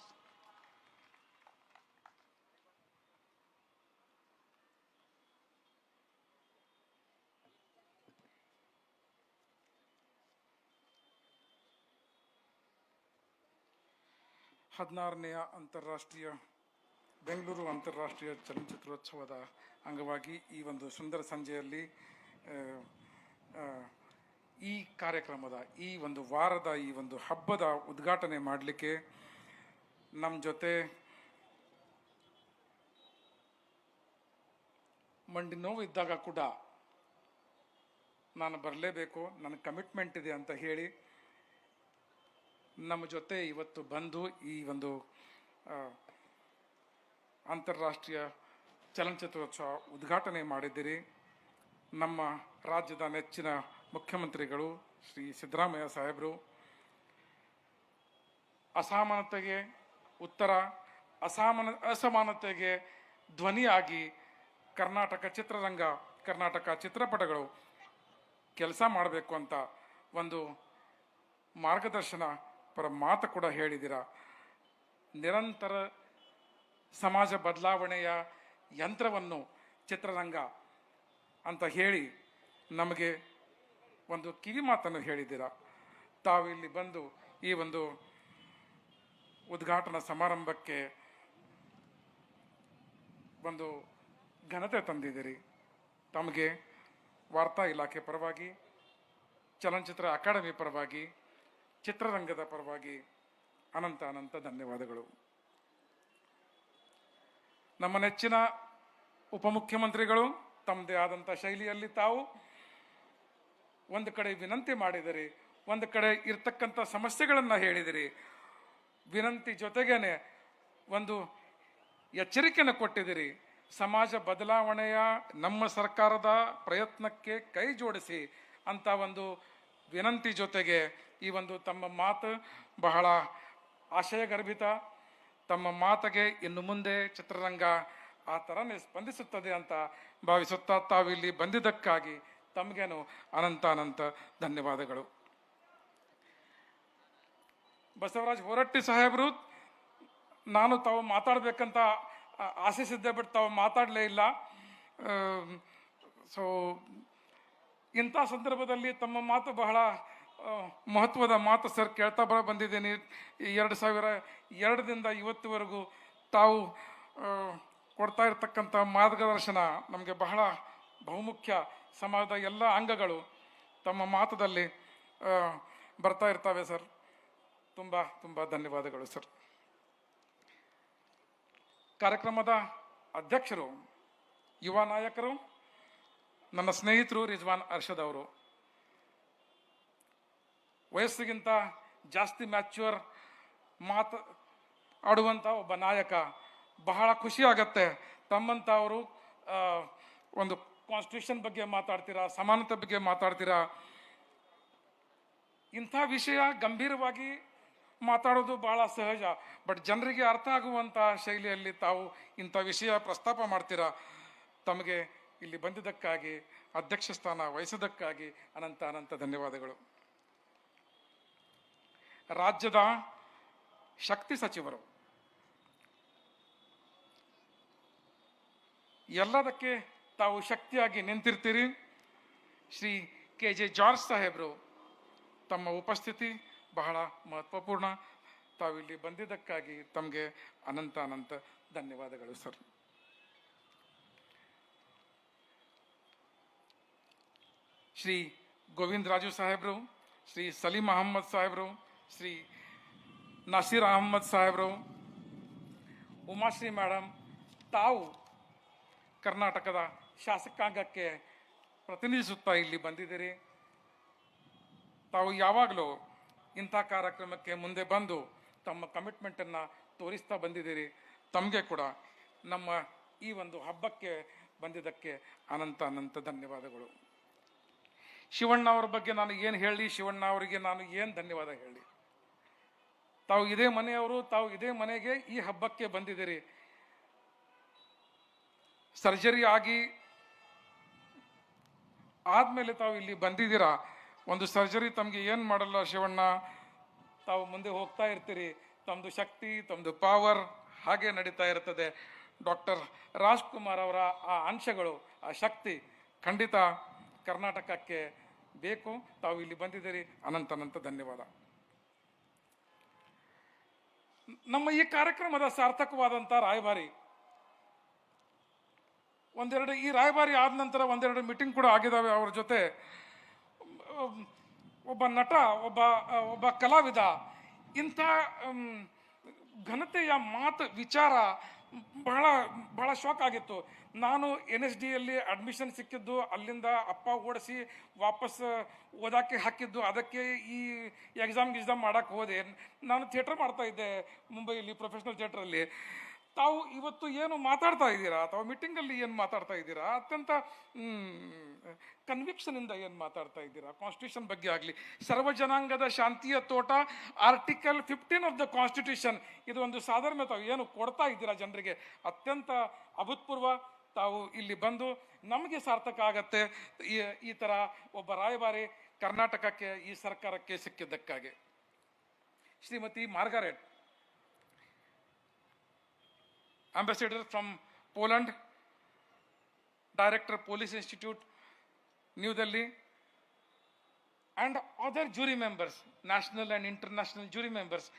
ಹದಿನಾರನೆಯ ಅಂತಾರಾಷ್ಟ್ರೀಯ, ಬೆಂಗಳೂರು ಅಂತಾರಾಷ್ಟ್ರೀಯ ಚಲನಚಿತ್ರೋತ್ಸವದ ಅಂಗವಾಗಿ ಈ ಒಂದು ಸುಂದರ ಸಂಜೆಯಲ್ಲಿ ಈ ಕಾರ್ಯಕ್ರಮದ ಈ ಒಂದು ವಾರದ ಈ ಒಂದು ಹಬ್ಬದ ಉದ್ಘಾಟನೆ ಮಾಡಲಿಕ್ಕೆ ನಮ್ಮ ಜೊತೆ ಮಂಡಿ ನೋವು ಇದ್ದಾಗ ಕೂಡ ನಾನು ಬರಲೇಬೇಕು, ನನ್ನ ಕಮಿಟ್ಮೆಂಟ್ ಇದೆ ಅಂತ ಹೇಳಿ ನಮ್ಮ ಜೊತೆ ಇವತ್ತು ಬಂದು ಈ ಒಂದು ಅಂತಾರಾಷ್ಟ್ರೀಯ ಚಲನಚಿತ್ರೋತ್ಸವ ಉದ್ಘಾಟನೆ ಮಾಡಿದ್ದೀರಿ. ನಮ್ಮ ರಾಜ್ಯದ ನೆಚ್ಚಿನ ಮುಖ್ಯಮಂತ್ರಿಗಳು ಶ್ರೀ ಸಿದ್ದರಾಮಯ್ಯ ಸಾಹೇಬರು. ಅಸಮಾನತೆಗೆ ಉತ್ತರ, ಅಸಮಾನ, ಅಸಮಾನತೆಗೆ ಧ್ವನಿಯಾಗಿ ಕರ್ನಾಟಕ ಚಿತ್ರರಂಗ, ಕರ್ನಾಟಕ ಚಿತ್ರಪಟಗಳು ಕೆಲಸ ಮಾಡಬೇಕು ಅಂತ ಒಂದು ಮಾರ್ಗದರ್ಶನ ಪರ ಮಾತು ಕೂಡ ಹೇಳಿದಿರ. ನಿರಂತರ ಸಮಾಜ ಬದಲಾವಣೆಯ ಯಂತ್ರವನ್ನು ಚಿತ್ರರಂಗ ಅಂತ ಹೇಳಿ ನಮಗೆ ಒಂದು ಕಿವಿ ಮಾತನ್ನು ಹೇಳಿದ್ದೀರ ತಾವು ಇಲ್ಲಿ ಬಂದು ಈ ಒಂದು ಉದ್ಘಾಟನಾ ಸಮಾರಂಭಕ್ಕೆ ಒಂದು ಘನತೆ ತಂದಿದ್ದೀರಿ. ತಮಗೆ ವಾರ್ತಾ ಇಲಾಖೆ ಪರವಾಗಿ, ಚಲನಚಿತ್ರ ಅಕಾಡೆಮಿ ಪರವಾಗಿ ಚಿತ್ರರಂಗದ ಪರವಾಗಿ ಅನಂತ ಅನಂತ ಧನ್ಯವಾದಗಳು. ನಮ್ಮ ನೆಚ್ಚಿನ ಉಪಮುಖ್ಯಮಂತ್ರಿಗಳು, ತಮ್ಮದೇ ಆದಂಥ ಶೈಲಿಯಲ್ಲಿ ತಾವು ಒಂದು ಕಡೆ ವಿನಂತಿ ಮಾಡಿದಿರಿ, ಒಂದು ಕಡೆ ಇರ್ತಕ್ಕಂಥ ಸಮಸ್ಯೆಗಳನ್ನು ಹೇಳಿದಿರಿ, ವಿನಂತಿ ಜೊತೆಗೇನೆ ಒಂದು ಎಚ್ಚರಿಕೆಯನ್ನು ಕೊಟ್ಟಿದ್ದೀರಿ. ಸಮಾಜ ಬದಲಾವಣೆಯ ನಮ್ಮ ಸರ್ಕಾರದ ಪ್ರಯತ್ನಕ್ಕೆ ಕೈ ಜೋಡಿಸಿ ಅಂತ ಒಂದು ವಿನಂತಿ ಜೊತೆಗೆ ಈ ಒಂದು ತಮ್ಮ ಮಾತು ಬಹಳ ಆಶಯಗರ್ಭಿತ. ತಮ್ಮ ಮಾತಿಗೆ ಇನ್ನು ಮುಂದೆ ಚಿತ್ರರಂಗ ಆ ಥರನೇ ಸ್ಪಂದಿಸುತ್ತದೆ ಅಂತ ಭಾವಿಸುತ್ತಾ ತಾವು ಇಲ್ಲಿ ಬಂದಿದ್ದಕ್ಕಾಗಿ ತಮಗೇನು ಅನಂತ ಅನಂತ ಧನ್ಯವಾದಗಳು. ಬಸವರಾಜ್ ಹೊರಟ್ಟಿ ಸಾಹೇಬರು, ನಾನು ತಾವು ಮಾತಾಡಬೇಕಂತ ಆಶಿಸಿದ್ದೆ ಬಟ್ ತಾವು ಮಾತಾಡಲೇ ಇಲ್ಲ. ಸೊ, ಇಂಥ ಸಂದರ್ಭದಲ್ಲಿ ತಮ್ಮ ಮಾತು ಬಹಳ ಮಹತ್ವದ ಮಾತು ಸರ್ ಕೇಳ್ತಾ ಬರ ಬಂದಿದ್ದೀನಿ. ಎರಡು ಸಾವಿರ ಎರಡರಿಂದ ಇವತ್ತುವರೆಗೂ ತಾವು ಕೊಡ್ತಾ ಇರತಕ್ಕಂಥ ಮಾರ್ಗದರ್ಶನ ನಮಗೆ ಬಹಳ ಬಹುಮುಖ್ಯ. ಸಮಾಜದ ಎಲ್ಲ ಅಂಗಗಳು ತಮ್ಮ ಮಾತದಲ್ಲಿ ಬರ್ತಾ ಇರ್ತವೆ ಸರ್. ತುಂಬ ತುಂಬ ಧನ್ಯವಾದಗಳು ಸರ್. ಕಾರ್ಯಕ್ರಮದ ಅಧ್ಯಕ್ಷರು, ಯುವ ನಾಯಕರು, ನನ್ನ ಸ್ನೇಹಿತರು ರಿಜ್ವಾನ್ ಅರ್ಷದ್ ಅವರು. ವಯಸ್ಸಿಗಿಂತ ಜಾಸ್ತಿ ಮ್ಯಾಚ್ಯೂರ್ ಮಾತು ಆಡುವಂಥ ಒಬ್ಬ ನಾಯಕ ಬಹಳ ಖುಷಿ ಆಗತ್ತೆ. ತಮ್ಮಂತ ಅವರು ಒಂದು ಕಾನ್ಸ್ಟಿಟ್ಯೂಷನ್ ಬಗ್ಗೆ ಮಾತಾಡ್ತೀರಾ, ಸಮಾನತೆ ಬಗ್ಗೆ ಮಾತಾಡ್ತೀರಾ? ಇಂಥ ವಿಷಯ ಗಂಭೀರವಾಗಿ ಮಾತಾಡೋದು ಬಹಳ ಸಹಜ. ಬಟ್ ಜನರಿಗೆ ಅರ್ಥ ಆಗುವಂಥ ಶೈಲಿಯಲ್ಲಿ ತಾವು ಇಂಥ ವಿಷಯ ಪ್ರಸ್ತಾಪ ಮಾಡ್ತೀರಾ? ತಮಗೆ ಇಲ್ಲಿ ಬಂದಿದ್ದಕ್ಕಾಗಿ ಅಧ್ಯಕ್ಷ ಸ್ಥಾನ ವಹಿಸಿದ್ದಕ್ಕಾಗಿ ಅನಂತ ಅನಂತ ಧನ್ಯವಾದಗಳು. ರಾಜ್ಯದ ಶಕ್ತಿ ಸಚಿವರು. ಎಲ್ಲದಕ್ಕೆ ತಾವು ಶಕ್ತಿಯಾಗಿ ನಿಂತಿರ್ತೀರಿ? ಶ್ರೀ ಕೆ ಜೆ ಜಾರ್ಜ್ ಸಾಹೇಬರು, ತಮ್ಮ ಉಪಸ್ಥಿತಿ ಬಹಳ ಮಹತ್ವಪೂರ್ಣ. ತಾವಿಲ್ಲಿ ಬಂದಿದ್ದಕ್ಕಾಗಿ ತಮಗೆ ಅನಂತ ಅನಂತ ಧನ್ಯವಾದಗಳು, ಸರ್. ಶ್ರೀ ಗೋವಿಂದ ರಾಜು ಸಾಹೇಬರು, ಶ್ರೀ ಸಲೀಂ ಅಹಮ್ಮದ್ ಸಾಹೇಬರು ಶ್ರೀ ನಸೀರ್ ಅಹಮ್ಮದ್ ಸಾಹೇಬ್ರು, ಉಮಾಶ್ರೀ ಮೇಡಮ್, ತಾವು ಕರ್ನಾಟಕದ ಶಾಸಕಾಂಗಕ್ಕೆ ಪ್ರತಿನಿಧಿಸುತ್ತಾ ಇಲ್ಲಿ ಬಂದಿದ್ದೀರಿ. ತಾವು ಯಾವಾಗಲೂ ಇಂಥ ಕಾರ್ಯಕ್ರಮಕ್ಕೆ ಮುಂದೆ ಬಂದು ತಮ್ಮ ಕಮಿಟ್ಮೆಂಟನ್ನು ತೋರಿಸ್ತಾ ಬಂದಿದ್ದೀರಿ. ತಮಗೆ ಕೂಡ ನಮ್ಮ ಈ ಒಂದು ಹಬ್ಬಕ್ಕೆ ಬಂದಿದ್ದಕ್ಕೆ ಅನಂತ ಅನಂತ ಧನ್ಯವಾದಗಳು. ಶಿವಣ್ಣ ಅವ್ರ ಬಗ್ಗೆ ನಾನು ಏನು ಹೇಳಿ, ಶಿವಣ್ಣ ಅವರಿಗೆ ನಾನು ಏನು ಧನ್ಯವಾದ ಹೇಳಿ? ತಾವು ಇದೇ ಮನೆಯವರು, ತಾವು ಇದೇ ಮನೆಗೆ ಈ ಹಬ್ಬಕ್ಕೆ ಬಂದಿದ್ದೀರಿ. ಸರ್ಜರಿ ಆಗಿ ಆದ್ಮೇಲೆ ತಾವು ಇಲ್ಲಿ ಬಂದಿದ್ದೀರಾ? ಒಂದು ಸರ್ಜರಿ ತಮಗೆ ಏನು ಮಾಡಲ್ಲ ಶಿವಣ್ಣ? ತಾವು ಮುಂದೆ ಹೋಗ್ತಾ ಇರ್ತೀರಿ. ತಮ್ಮದು ಶಕ್ತಿ ತಮ್ಮದು ಪವರ್ ಹಾಗೆ ನಡೀತಾ ಇರ್ತದೆ. ಡಾಕ್ಟರ್ ರಾಜ್ಕುಮಾರ್ ಅವರ ಆ ಅಂಶಗಳು, ಆ ಶಕ್ತಿ ಖಂಡಿತ ಕರ್ನಾಟಕಕ್ಕೆ ಬೇಕು. ತಾವು ಇಲ್ಲಿ ಬಂದಿದ್ದೀರಿ. ಅನಂತ ಅನಂತ ಧನ್ಯವಾದ. ನಮ್ಮ ಈ ಕಾರ್ಯಕ್ರಮದ ಸಾರ್ಥಕವಾದಂಥ ರಾಯಭಾರಿ, ಒಂದೆರಡು, ಈ ರಾಯಭಾರಿ ಆದ ನಂತರ ಒಂದೆರಡು ಮೀಟಿಂಗ್ ಕೂಡ ಆಗಿದ್ದಾವೆ ಅವ್ರ ಜೊತೆ. ಒಬ್ಬ ನಟ, ಒಬ್ಬ ಒಬ್ಬ ಕಲಾವಿದ, ಇಂಥ ಘನತೆಯ ಮಾತು, ವಿಚಾರ ಬಹಳ ಬಹಳ ಶಾಕ್ ಆಗಿತ್ತು. ನಾನು ಎನ್ ಎಸ್ ಡಿಯಲ್ಲಿ ಅಡ್ಮಿಷನ್ ಸಿಕ್ಕಿದ್ದು, ಅಲ್ಲಿಂದ ಅಪ್ಪ ಓಡಿಸಿ ವಾಪಸ್ ಓದಾಕೆ ಹಾಕಿದ್ದು. ಅದಕ್ಕೆ ಈ ಎಕ್ಸಾಮ್ ಗಿಕ್ಸಾಮ್ ಮಾಡಕ್ಕೆ ಹೋದೆ. ನಾನು ಥಿಯೇಟರ್ ಮಾಡ್ತಾ ಇದ್ದೆ ಮುಂಬೈಯಲ್ಲಿ ಪ್ರೊಫೆಷ್ನಲ್ ಥಿಯೇಟ್ರಲ್ಲಿ ತಾವು ಇವತ್ತು ಏನು ಮಾತಾಡ್ತಾ ಇದ್ದೀರಾ? ತಾವು ಮೀಟಿಂಗಲ್ಲಿ ಏನು ಮಾತಾಡ್ತಾ ಇದ್ದೀರಾ? ಅತ್ಯಂತ ಕನ್ವಿಕ್ಷನಿಂದ ಏನು ಮಾತಾಡ್ತಾ ಇದ್ದೀರಾ? ಕಾನ್ಸ್ಟಿಟ್ಯೂಷನ್ ಬಗ್ಗೆ ಆಗಲಿ. ಸರ್ವ ಜನಾಂಗದ ಶಾಂತಿಯ ತೋಟ article fifteen of the constitution ಇದು ಒಂದು ಸಾಧಾರಣ ತಾವು ಏನು ಕೊಡ್ತಾ ಇದ್ದೀರಾ ಜನರಿಗೆ? ಅತ್ಯಂತ ಅಭೂತಪೂರ್ವ ತಾವು ಇಲ್ಲಿ ಬಂದು ನಮಗೆ ಸಾರ್ಥಕ ಆಗತ್ತೆ. ಈ ಈ ಥರ ಒಬ್ಬ ರಾಯಭಾರಿ ಕರ್ನಾಟಕಕ್ಕೆ, ಈ ಸರ್ಕಾರಕ್ಕೆ ಸಿಕ್ಕಿದ್ದಕ್ಕಾಗಿ. Shrimati Margaret. Ambassador from Poland, director Police Institute, New Delhi, and other jury members, national and international jury members.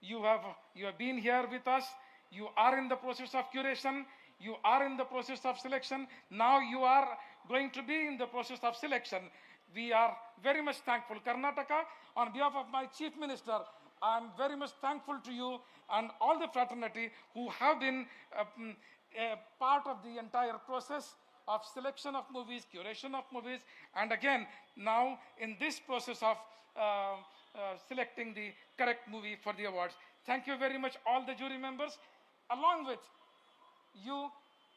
You have, you have been here with us. You are in the process of curation. You are in the process of selection. Now you are going to be in the process of selection. We are very much thankful. Karnataka, on behalf of my chief minister, I'm very much thankful to you and all the fraternity who have been a part of the entire process of selection of movies, curation of movies, and again, now in this process of uh, uh, selecting the correct movie for the awards. Thank you very much, all the jury members. Along with you,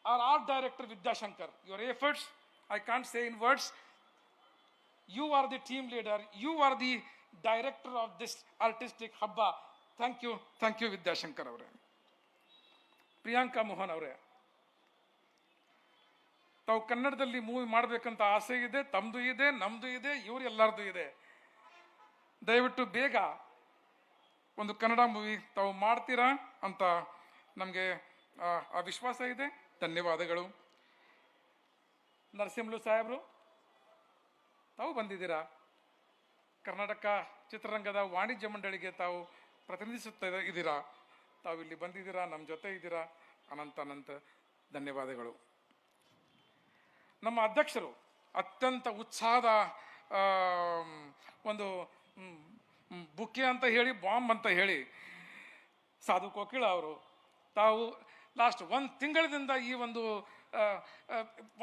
our art director Vidya Shankar, your efforts, I can't say in words, you are the team leader. You are the director of this artistic ಹಬ್ಬ thank you thank you Vidyashankar ಅವರೇ. ಪ್ರಿಯಾಂಕಾ ಮೋಹನ್ ಅವರೇ. ತಾವು ಕನ್ನಡದಲ್ಲಿ ಮೂವಿ ಮಾಡಬೇಕಂತ ಆಸೆ ಇದೆ ತಮ್ಮದು ಇದೆ ನಮ್ಮದು ಇದೆ, ಇವ್ರು ಎಲ್ಲರದು ಇದೆ. ದಯವಿಟ್ಟು ಬೇಗ ಒಂದು ಕನ್ನಡ ಮೂವಿ ತಾವು ಮಾಡ್ತೀರಾ ಅಂತ ನಮಗೆ ಆ ವಿಶ್ವಾಸ ಇದೆ. ಧನ್ಯವಾದಗಳು. ನರಸಿಂಹಲು ಸಾಹೇಬರು, ತಾವು ಬಂದಿದ್ದೀರಾ? ಕರ್ನಾಟಕ ಚಿತ್ರರಂಗದ ವಾಣಿಜ್ಯ ಮಂಡಳಿಗೆ ತಾವು ಪ್ರತಿನಿಧಿಸುತ್ತಾ ಇದ್ದೀರಾ? ತಾವು ಇಲ್ಲಿ ಬಂದಿದ್ದೀರಾ? ನಮ್ಮ ಜೊತೆ ಇದ್ದೀರಾ? ಅನಂತ ಅನಂತ, ಧನ್ಯವಾದಗಳು. ನಮ್ಮ ಅಧ್ಯಕ್ಷರು ಅತ್ಯಂತ ಉತ್ಸಾಹದ ಒಂದು ಬುಕ್ಕೆ ಅಂತ ಹೇಳಿ, ಬಾಂಬ್ ಅಂತ ಹೇಳಿ, ಸಾಧು ಕೋಕಿಳ ಅವರು ತಾವು ಲಾಸ್ಟ್ ಒಂದು ತಿಂಗಳಿಂದ ಈ ಒಂದು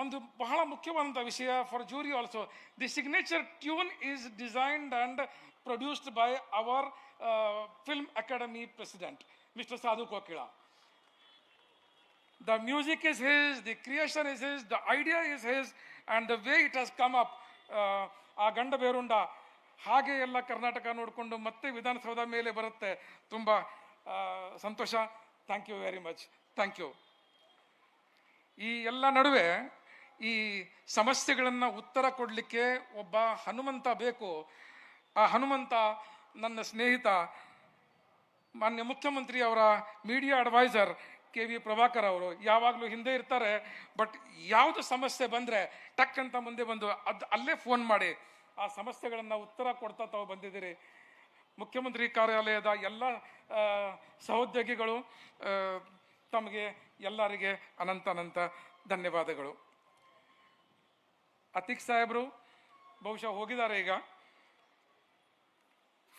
ಒಂದು ಬಹಳ ಮುಖ್ಯವಾದಂಥ ವಿಷಯ for jury also the signature tune is designed and produced by our film academy president mister Sadhu Kokila the music is his, the creation is his, the idea is his, the way it has come up, uh, ಆ ಗಂಡ ಬೇರುಂಡ ಹಾಗೆ ಎಲ್ಲ ಕರ್ನಾಟಕ ನೋಡಿಕೊಂಡು ಮತ್ತೆ ವಿಧಾನಸೌಧ ಮೇಲೆ ಬರುತ್ತೆ. ತುಂಬ ಸಂತೋಷ. Thank you very much thank you ಈ ಎಲ್ಲ ನಡುವೆ ಈ ಸಮಸ್ಯೆಗಳನ್ನು ಉತ್ತರ ಕೊಡಲಿಕ್ಕೆ ಒಬ್ಬ ಹನುಮಂತ ಬೇಕು. ಆ ಹನುಮಂತ ನನ್ನ ಸ್ನೇಹಿತ, ಮಾನ್ಯ ಮುಖ್ಯಮಂತ್ರಿ ಅವರ media adviser K V Prabhakar ಅವರು. ಯಾವಾಗಲೂ ಹಿಂದೆ ಇರ್ತಾರೆ, ಬಟ್ ಯಾವುದು ಸಮಸ್ಯೆ ಬಂದರೆ ಟಕ್ ಅಂತ ಮುಂದೆ ಬಂದು ಅದು ಅಲ್ಲೇ ಫೋನ್ ಮಾಡಿ. ಆ ಸಮಸ್ಯೆಗಳನ್ನು ಉತ್ತರ ಕೊಡ್ತಾ ತಾವು ಬಂದಿದ್ದೀರಿ. ಮುಖ್ಯಮಂತ್ರಿ ಕಾರ್ಯಾಲಯದ ಎಲ್ಲ ಸಹೋದ್ಯೋಗಿಗಳು ತಮಗೆ ಎಲ್ಲರಿಗೆ ಅನಂತ ಅನಂತ ಧನ್ಯವಾದಗಳು. ಅತಿಕ್ ಸಾಹೇಬರು ಬಹುಶಃ ಹೋಗಿದ್ದಾರೆ ಈಗ.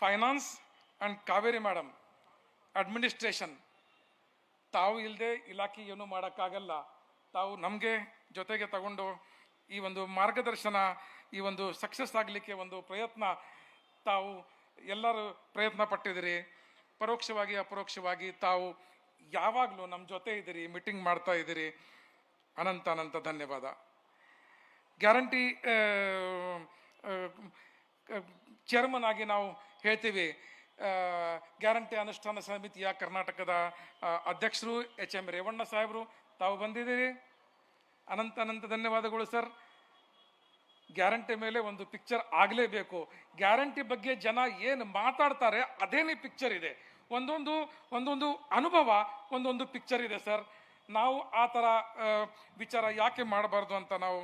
Finance and Kaveri madam administration. ತಾವು ಇಲ್ಲದೆ ಇಲಾಖೆ ಏನೂ ಮಾಡೋಕ್ಕಾಗಲ್ಲ. ತಾವು ನಮಗೆ ಜೊತೆಗೆ ತಗೊಂಡು ಈ ಒಂದು ಮಾರ್ಗದರ್ಶನ, ಈ ಒಂದು ಸಕ್ಸಸ್ ಆಗಲಿಕ್ಕೆ ಒಂದು ಪ್ರಯತ್ನ ತಾವು ಎಲ್ಲರೂ ಪ್ರಯತ್ನ ಪಟ್ಟಿದ್ದೀರಿ. ಪರೋಕ್ಷವಾಗಿ ಅಪರೋಕ್ಷವಾಗಿ ತಾವು ಯಾವಾಗಲೂ ನಮ್ಮ ಜೊತೆ ಇದ್ದೀರಿ ಮೀಟಿಂಗ್ ಮಾಡ್ತಾ ಇದ್ದೀರಿ. ಅನಂತ ಅನಂತ ಧನ್ಯವಾದ. ಗ್ಯಾರಂಟಿ ಚೇರ್ಮನ್ ಆಗಿ ನಾವು ಹೇಳ್ತೀವಿ. ಗ್ಯಾರಂಟಿ ಅನುಷ್ಠಾನ ಸಮಿತಿಯ ಕರ್ನಾಟಕದ ಅಧ್ಯಕ್ಷರು ಎಚ್ ಎಂ ರೇವಣ್ಣ ಸಾಹೇಬರು, ತಾವು ಬಂದಿದ್ದೀರಿ. ಅನಂತ ಅನಂತ ಧನ್ಯವಾದಗಳು ಸರ್. ಗ್ಯಾರಂಟಿ ಮೇಲೆ ಒಂದು ಪಿಕ್ಚರ್ ಆಗಲೇಬೇಕು. ಗ್ಯಾರಂಟಿ ಬಗ್ಗೆ ಜನ ಏನು ಮಾತಾಡ್ತಾರೆ, ಅದೇನೇ ಪಿಕ್ಚರ್ ಇದೆ. ಒಂದೊಂದು ಒಂದೊಂದು ಅನುಭವ, ಒಂದೊಂದು ಪಿಕ್ಚರ್ ಇದೆ ಸರ್ ನಾವು ಆ ಥರ ವಿಚಾರ ಯಾಕೆ ಮಾಡಬಾರ್ದು ಅಂತ ನಾವು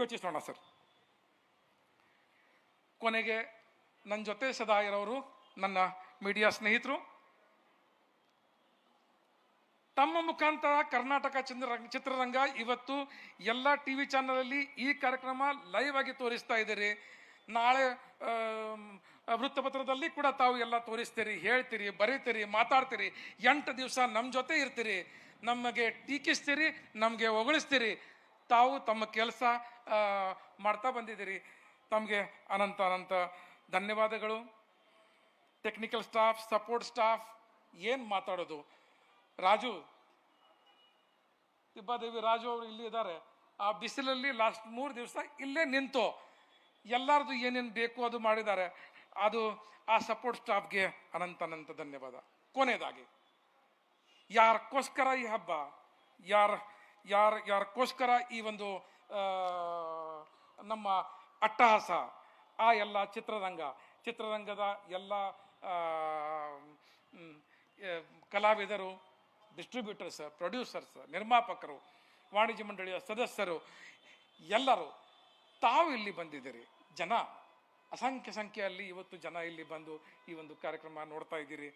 ಯೋಚಿಸೋಣ ಸರ್ ಕೊನೆಗೆ ನನ್ನ ಜೊತೆ ಸದಾ ಇರೋರು ನನ್ನ ಮೀಡಿಯಾ ಸ್ನೇಹಿತರು. ತಮ್ಮ ಮುಖಾಂತರ ಕರ್ನಾಟಕ ಚಂದ್ರ, ಚಿತ್ರರಂಗ ಇವತ್ತು ಎಲ್ಲ ಟಿ ವಿ ಚಾನಲಲ್ಲಿ ಈ ಕಾರ್ಯಕ್ರಮ ಲೈವ್ ಆಗಿ ತೋರಿಸ್ತಾ ಇದ್ದೀರಿ. ನಾಳೆ ವೃತ್ತಪತ್ರದಲ್ಲಿ ಕೂಡ ತಾವು ಎಲ್ಲ ತೋರಿಸ್ತೀರಿ, ಹೇಳ್ತೀರಿ, ಬರೀತೀರಿ, ಮಾತಾಡ್ತೀರಿ. ಎಂಟು ದಿವಸ ನಮ್ಮ ಜೊತೆ ಇರ್ತೀರಿ. ನಮಗೆ ಟೀಕಿಸ್ತೀರಿ, ನಮಗೆ ಹೊಗಳಿಸ್ತೀರಿ. ತಾವು ತಮ್ಮ ಕೆಲಸ ಮಾಡ್ತಾ ಬಂದಿದ್ದೀರಿ. ತಮಗೆ ಅನಂತ ಅನಂತ ಧನ್ಯವಾದಗಳು. ಟೆಕ್ನಿಕಲ್ ಸ್ಟಾಫ್ ಸಪೋರ್ಟ್ ಸ್ಟಾಫ್ ಏನು ಮಾತಾಡೋದು? ರಾಜು ತಿಬ್ಬಾದೇವಿ ರಾಜು ಅವರು ಇಲ್ಲಿ ಇದ್ದಾರೆ. ಆ ಬಿಸಿಲಲ್ಲಿ ಲಾಸ್ಟ್ ಮೂರು ದಿವಸ ಇಲ್ಲೇ ನಿಂತು. ಎಲ್ಲರದು ಏನೇನು ಬೇಕು ಅದು ಮಾಡಿದ್ದಾರೆ. ಅದು ಆ ಸಪೋರ್ಟ್ ಸ್ಟಾಫ್ಗೆ ಅನಂತ ಅನಂತ ಧನ್ಯವಾದ. ಕೊನೆಯದಾಗಿ ಯಾರಕ್ಕೋಸ್ಕರ ಈ ಹಬ್ಬ, ಯಾರ ಯಾರ ಯಾರಕ್ಕೋಸ್ಕರ ಈ ಒಂದು ನಮ್ಮ ಅಟ್ಟಹಾಸ, ಆ ಎಲ್ಲ ಚಿತ್ರರಂಗ, ಚಿತ್ರರಂಗದ ಎಲ್ಲ ಕಲಾವಿದರು ಡಿಸ್ಟ್ರಿಬ್ಯೂಟರ್ಸ್ ಪ್ರೊಡ್ಯೂಸರ್ಸ್ ನಿರ್ಮಾಪಕರು, ವಾಣಿಜ್ಯ ಮಂಡಳಿಯ ಸದಸ್ಯರು, ಎಲ್ಲರೂ ತಾವು ಇಲ್ಲಿ ಬಂದಿದ್ದೀರಿ. ಜನ ಅಸಂಖ್ಯ ಸಂಖ್ಯೆಯಲ್ಲಿ ಇವತ್ತು ಜನ ಇಲ್ಲಿ ಬಂದು ಈ ಒಂದು ಕಾರ್ಯಕ್ರಮ ನೋಡ್ತಾ ಇದ್ದೀರಿ.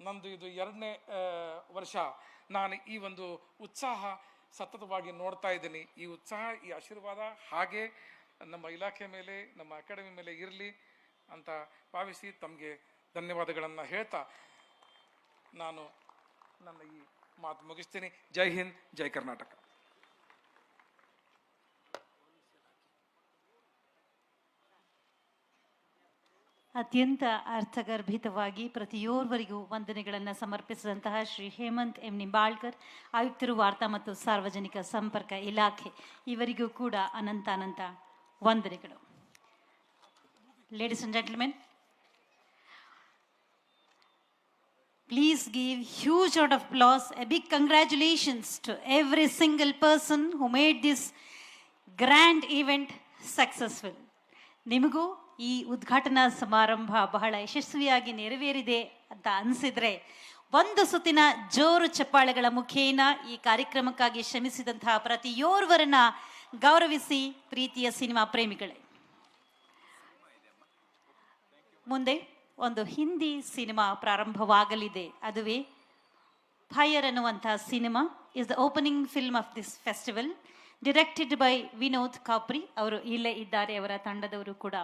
ನಂದು ಇದು ಎರಡನೇ ವರ್ಷ. ನಾನು ಈ ಒಂದು ಉತ್ಸಾಹ ಸತತವಾಗಿ ನೋಡ್ತಾ ಇದ್ದೀನಿ. ಈ ಉತ್ಸಾಹ, ಈ ಆಶೀರ್ವಾದ ಹಾಗೆ ನಮ್ಮ ಇಲಾಖೆ ಮೇಲೆ, ನಮ್ಮ ಅಕಾಡೆಮಿ ಮೇಲೆ ಇರಲಿ ಅಂತ ಭಾವಿಸಿ ತಮಗೆ ಧನ್ಯವಾದಗಳನ್ನು ಹೇಳ್ತಾ ನಾನು ನನ್ನ ಈ ಮಾತು ಮುಗಿಸ್ತೀನಿ. ಜೈ ಹಿಂದ್, ಜೈ ಕರ್ನಾಟಕ. ಅತ್ಯಂತ ಅರ್ಥಗರ್ಭಿತವಾಗಿ ಪ್ರತಿಯೋರ್ವರಿಗೂ ವಂದನೆಗಳನ್ನು ಸಮರ್ಪಿಸಿದಂತಹ ಶ್ರೀ ಹೇಮಂತ್ ಎಂ ನಿಂಬಾಳ್ಕರ್ ಆಯುಕ್ತರು ವಾರ್ತಾ ಮತ್ತು ಸಾರ್ವಜನಿಕ ಸಂಪರ್ಕ ಇಲಾಖೆ ಇವರಿಗೂ ಕೂಡ ಅನಂತ ಅನಂತ ವಂದನೆಗಳು ladies and gentlemen Please give huge round of applause, a big congratulations to every single person who made this grand event successful. ನಿಮಗೂ ಈ ಉದ್ಘಾಟನಾ ಸಮಾರಂಭ ಬಹಳ ಯಶಸ್ವಿಯಾಗಿ ನೆರವೇರಿದೆ ಅಂತ ಅನಿಸಿದ್ರೆ ಒಂದು ಸುತ್ತಿನ ಜೋರು ಚಪ್ಪಾಳೆಗಳ ಮುಖೇನ ಈ ಕಾರ್ಯಕ್ರಮಕ್ಕಾಗಿ ಶ್ರಮಿಸಿದಂತಹ ಪ್ರತಿಯೋರ್ವರನ್ನ ಗೌರವಿಸಿ ಪ್ರೀತಿಯ ಸಿನಿಮಾ ಪ್ರೇಮಿಗಳೇ. ಮುಂದೆ ಒಂದು ಹಿಂದಿ ಸಿನಿಮಾ ಪ್ರಾರಂಭವಾಗಲಿದೆ. ಅದುವೇ ಫೈರ್ ಅನ್ನುವಂತಹ cinema. Is the opening film of this festival directed by Vinod Kapri ಅವರು ಇಲ್ಲೇ ಇದ್ದಾರೆ, ಅವರ ತಂಡದವರು ಕೂಡ.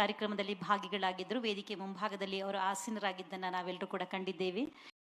ಕಾರ್ಯಕ್ರಮದಲ್ಲಿ ಭಾಗಿಗಳಾಗಿದ್ದರು. ವೇದಿಕೆ ಮುಂಭಾಗದಲ್ಲಿ ಅವರು ಆಸೀನರಾಗಿದ್ದನ್ನು ನಾವೆಲ್ಲರೂ ಕೂಡ ಕಂಡಿದ್ದೇವೆ.